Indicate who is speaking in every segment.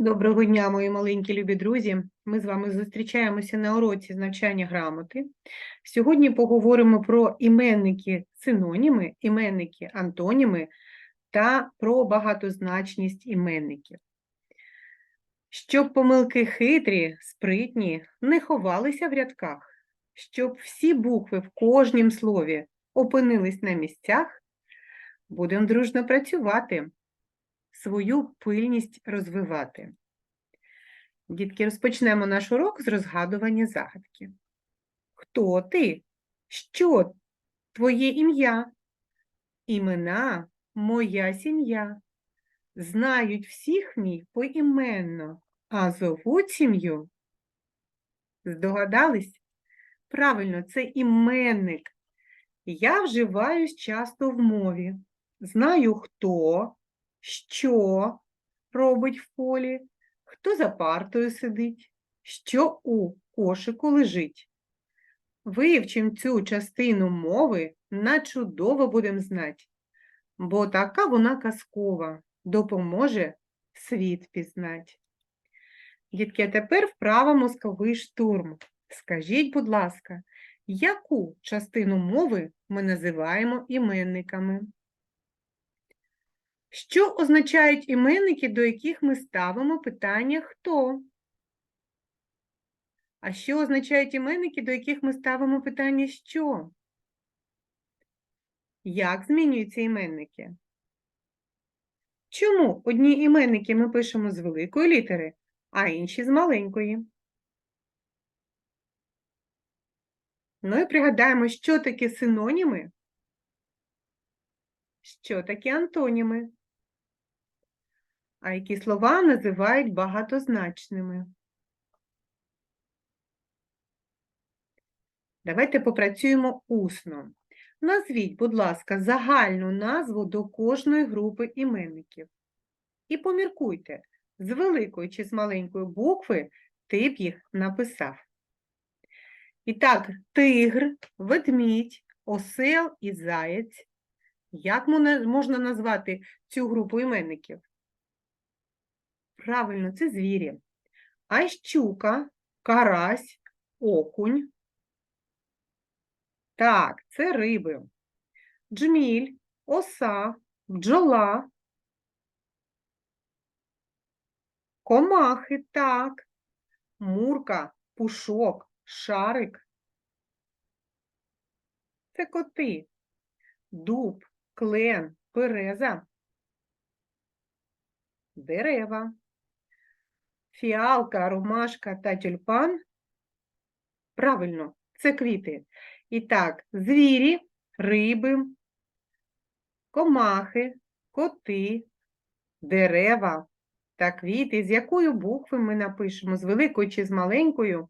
Speaker 1: Доброго дня, мої маленькі любі друзі. Ми з вами зустрічаємося на уроці з навчання грамоти. Сьогодні поговоримо про іменники синоніми, іменники антоніми та про багатозначність іменників. Щоб помилки хитрі, спритні не ховалися в рядках, щоб всі букви в кожнім слові опинились на місцях, будемо дружно працювати свою пильність розвивати. Дітки, розпочнемо наш урок з розгадування загадки. Хто ти? Що твоє ім'я? Імена моя сім'я. Знають всіх мій поіменно, а зовуть сім'ю. Здогадались? Правильно, це іменник. Я вживаюсь часто в мові. Знаю, хто, що робить в полі, хто за партою сидить, що у кошику лежить. Вивчим цю частину мови на чудово будем знати, бо така вона казкова, допоможе світ пізнать. Дітки, тепер вправа мозковий штурм. Скажіть, будь ласка, яку частину мови ми називаємо іменниками? Що означають іменники, до яких ми ставимо питання хто? А що означають іменники, до яких ми ставимо питання що? Як змінюються іменники? Чому одні іменники ми пишемо з великої літери, а інші з маленької? Ну і пригадаємо, що таке синоніми, що таке антоніми а які слова називають багатозначними. Давайте попрацюємо усно. Назвіть, будь ласка, загальну назву до кожної групи іменників. І поміркуйте, з великої чи з маленької букви ти б їх написав. І так, тигр, ведмідь, осел і заєць. Як можна назвати цю групу іменників? Правильно, це звірі. А щука, карась, окунь. Так, це риби. Джміль, оса, бджола. Комахи, так. Мурка, пушок, шарик. Це коти. Дуб, клен, береза. Дерева фіалка, ромашка та тюльпан. Правильно, це квіти. І так, звірі, риби, комахи, коти, дерева та квіти. З якою букви ми напишемо, з великою чи з маленькою,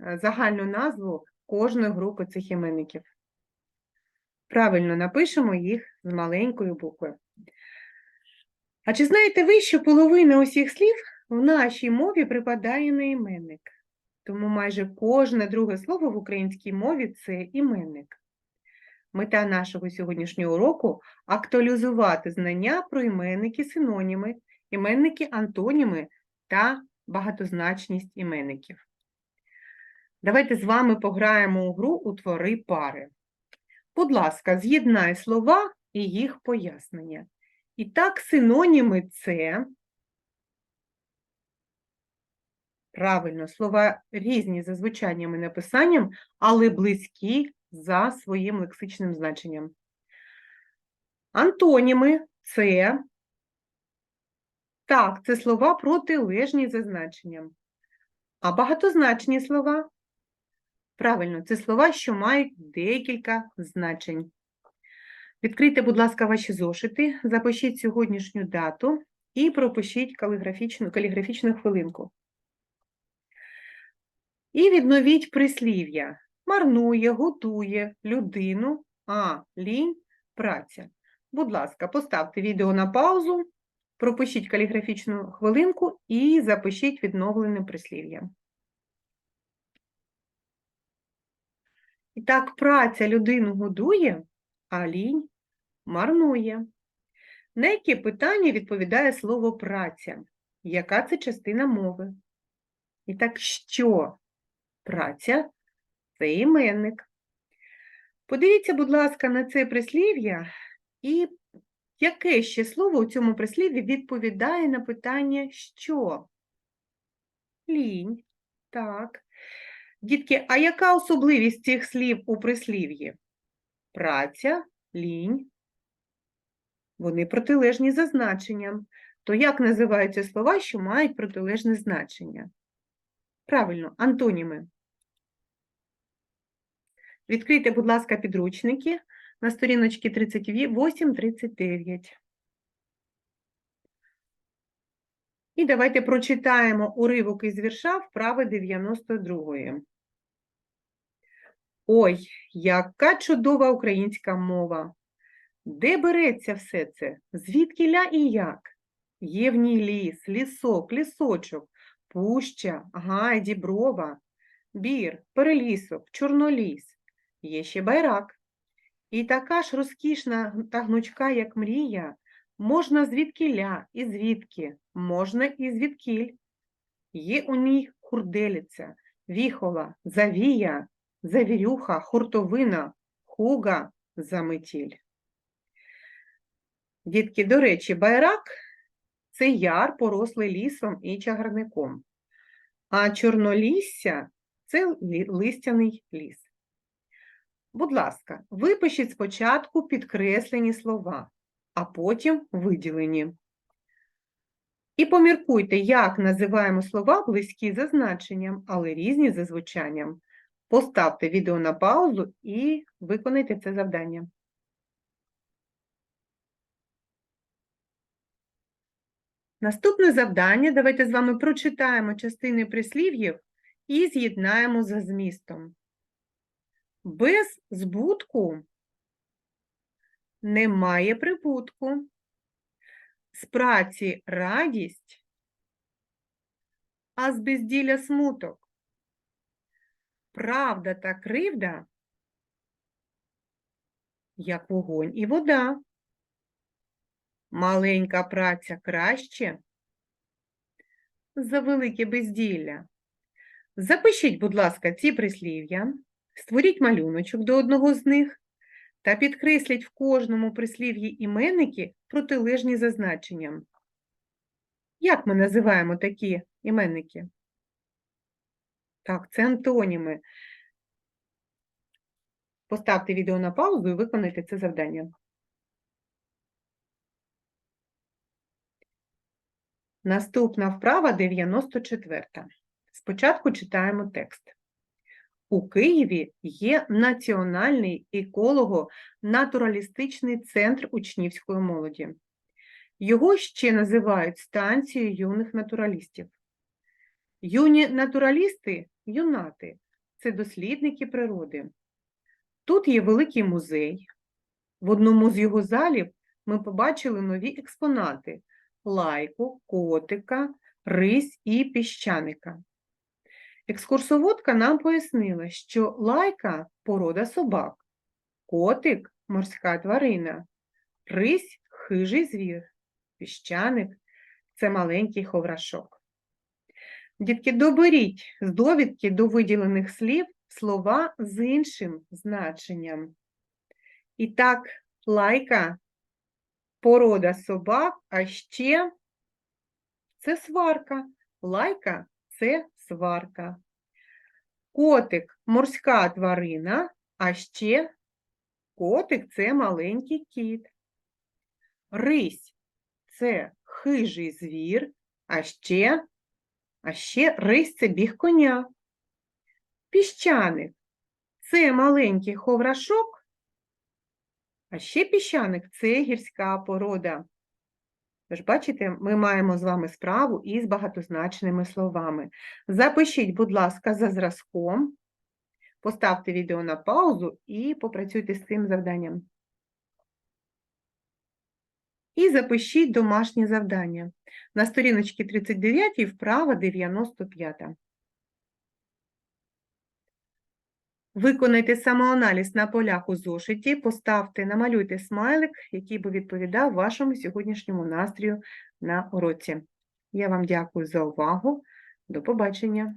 Speaker 1: е, загальну назву кожної групи цих іменників. Правильно напишемо їх з маленькою буквою. А чи знаєте ви, що половина усіх слів в нашій мові припадає на іменник, тому майже кожне друге слово в українській мові це іменник. Мета нашого сьогоднішнього уроку актуалізувати знання про іменники синоніми, іменники антоніми та багатозначність іменників. Давайте з вами пограємо у гру у твори пари. Будь ласка, з'єднай слова і їх пояснення. І так, синоніми це Правильно, слова різні за звучанням і написанням, але близькі за своїм лексичним значенням. Антоніми це так, це слова протилежні за значенням. А багатозначні слова правильно, це слова, що мають декілька значень. Відкрийте, будь ласка, ваші зошити, запишіть сьогоднішню дату і пропишіть каліграфічну, каліграфічну хвилинку. І відновіть прислів'я. Марнує, готує людину, а лінь праця. Будь ласка, поставте відео на паузу, пропишіть каліграфічну хвилинку і запишіть відновлене прислів'я. І так, праця людину годує, а лінь марнує. На які питання відповідає слово праця? яка це частина мови. І так, що праця це іменник. Подивіться, будь ласка, на це прислів'я і яке ще слово у цьому прислів'ї відповідає на питання що? Лінь. Так. Дітки, а яка особливість цих слів у прислів'ї? Праця, лінь. Вони протилежні за значенням. То як називаються слова, що мають протилежне значення? Правильно, антоніми. Відкрийте, будь ласка, підручники на сторіночці 38-39. І давайте прочитаємо уривок із вірша вправи 92. Ой, яка чудова українська мова! Де береться все це? Звідкіля і як? Є в ній ліс, лісок, лісочок, пуща, гай, діброва, бір, перелісок, чорноліс. Є ще байрак. І така ж розкішна та гнучка, як мрія, можна звідкіля і звідки, можна і звідкіль. Є у ній хурделиця, віхола, завія, завірюха, хуртовина, хуга, заметіль. Дітки, до речі, байрак це яр, порослий лісом і чагарником, а чорнолісся це листяний ліс. Будь ласка, випишіть спочатку підкреслені слова, а потім виділені. І поміркуйте, як називаємо слова близькі за значенням, але різні за звучанням. Поставте відео на паузу і виконайте це завдання. Наступне завдання. Давайте з вами прочитаємо частини прислів'їв і з'єднаємо за змістом. Без збутку немає прибутку. З праці радість, а з безділля смуток. Правда та кривда, як вогонь і вода. Маленька праця краще за велике безділля. Запишіть, будь ласка, ці прислів'я, створіть малюночок до одного з них та підкресліть в кожному прислів'ї іменники протилежні за значенням. Як ми називаємо такі іменники? Так, це антоніми. Поставте відео на паузу і виконайте це завдання. Наступна вправа 94. Спочатку читаємо текст. У Києві є Національний еколого-натуралістичний центр учнівської молоді. Його ще називають станцією юних натуралістів. Юні натуралісти юнати це дослідники природи. Тут є великий музей. В одному з його залів ми побачили нові експонати лайку, котика, рись і піщаника. Екскурсоводка нам пояснила, що лайка порода собак, котик морська тварина, рись хижий звір, піщаник це маленький ховрашок. Дітки, доберіть з довідки до виділених слів слова з іншим значенням. І так, лайка порода собак, а ще це сварка. Лайка це сварка. Котик морська тварина, а ще котик це маленький кіт. Рись це хижий звір, а ще, а ще рись це біг коня. Піщаник це маленький ховрашок, а ще піщаник це гірська порода. Тож, бачите, ми маємо з вами справу із багатозначними словами. Запишіть, будь ласка, за зразком, поставте відео на паузу і попрацюйте з цим завданням. І запишіть домашнє завдання. На сторіночці 39 вправа 95. Виконайте самоаналіз на полях у зошиті, поставте, намалюйте смайлик, який би відповідав вашому сьогоднішньому настрою на уроці. Я вам дякую за увагу. До побачення.